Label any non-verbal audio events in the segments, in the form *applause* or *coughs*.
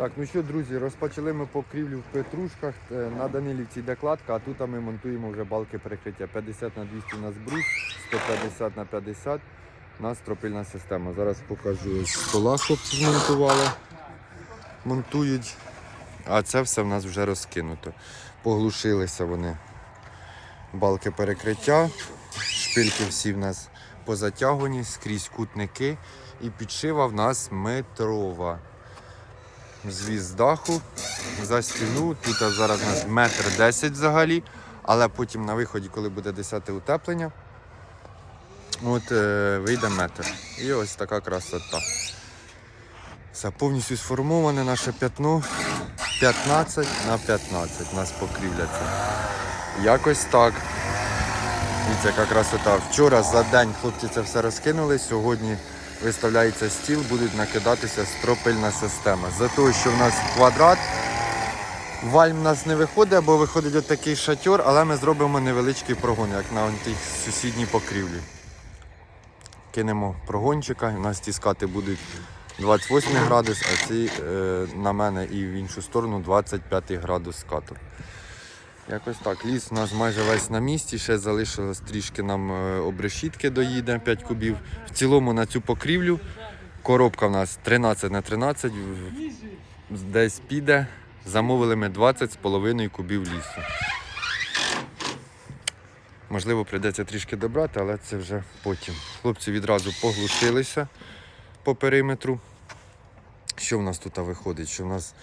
Так, ну що, друзі, розпочали ми покрівлю в Петрушках. Е, На Данилівці йде кладка, а тут ми монтуємо вже балки перекриття. 50 на 200 у нас брус, 150 на 50 у нас стропильна система. Зараз покажу. Стола хлопці змонтували, монтують. А це все в нас вже розкинуто. Поглушилися вони. Балки перекриття, шпильки всі в нас позатягувані, скрізь кутники. І підшива в нас метрова. Звіз з даху за стіну. Тут зараз у нас метр десять взагалі, але потім на виході, коли буде 10 утеплення, от е, вийде метр. І ось така красота. Все повністю сформоване наше п'ятно 15 на 15 у нас покрівляться. Якось так. Дивіться, яка красота. Вчора за день хлопці це все розкинули. Сьогодні виставляється стіл, будуть накидатися стропильна система. За того, що в нас квадрат, вальм в нас не виходить, бо виходить отакий шатер, але ми зробимо невеличкий прогон, як на тій сусідній покрівлі. Кинемо прогончика, у нас ті скати будуть 28 градус, а ці е, на мене і в іншу сторону 25 градус скату. Якось так. Ліс у нас майже весь на місці, ще залишилось трішки нам е, обрешітки доїде 5 кубів. В цілому на цю покрівлю коробка в нас 13 на 13, десь піде. Замовили ми 20,5 кубів лісу. Можливо, прийдеться трішки добрати, але це вже потім. Хлопці відразу поглушилися по периметру. Що в нас тут виходить? Що в нас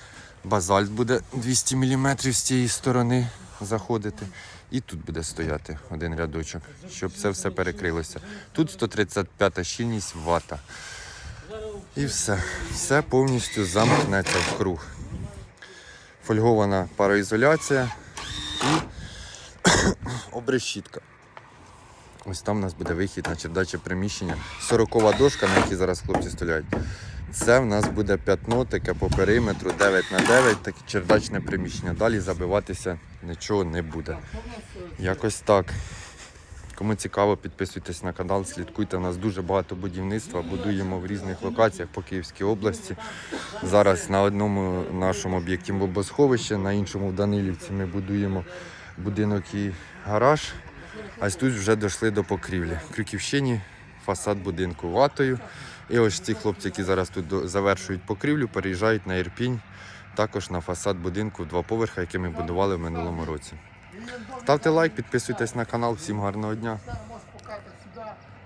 базальт буде 200 мм з цієї сторони заходити. І тут буде стояти один рядочок, щоб це все перекрилося. Тут 135 щільність вата. І все. Все повністю замкнеться в круг. Фольгована пароізоляція і *coughs* обрешітка. Ось там у нас буде вихід на чердаче приміщення. 40 дошка, на якій зараз хлопці стоять. Це в нас буде п'ятно таке по периметру 9 на 9 таке чердачне приміщення. Далі забиватися нічого не буде. Якось так. Кому цікаво, підписуйтесь на канал, слідкуйте. У нас дуже багато будівництва. Будуємо в різних локаціях по Київській області. Зараз на одному нашому об'єкті бомбосховище, на іншому в Данилівці ми будуємо будинок і гараж. А тут вже дійшли до покрівлі. Крюківщині фасад будинку ватою. І ось ці хлопці, які зараз тут завершують покрівлю, переїжджають на Ірпінь, також на фасад будинку два поверха, який ми будували в минулому році. Ставте лайк, підписуйтесь на канал. Всім гарного дня.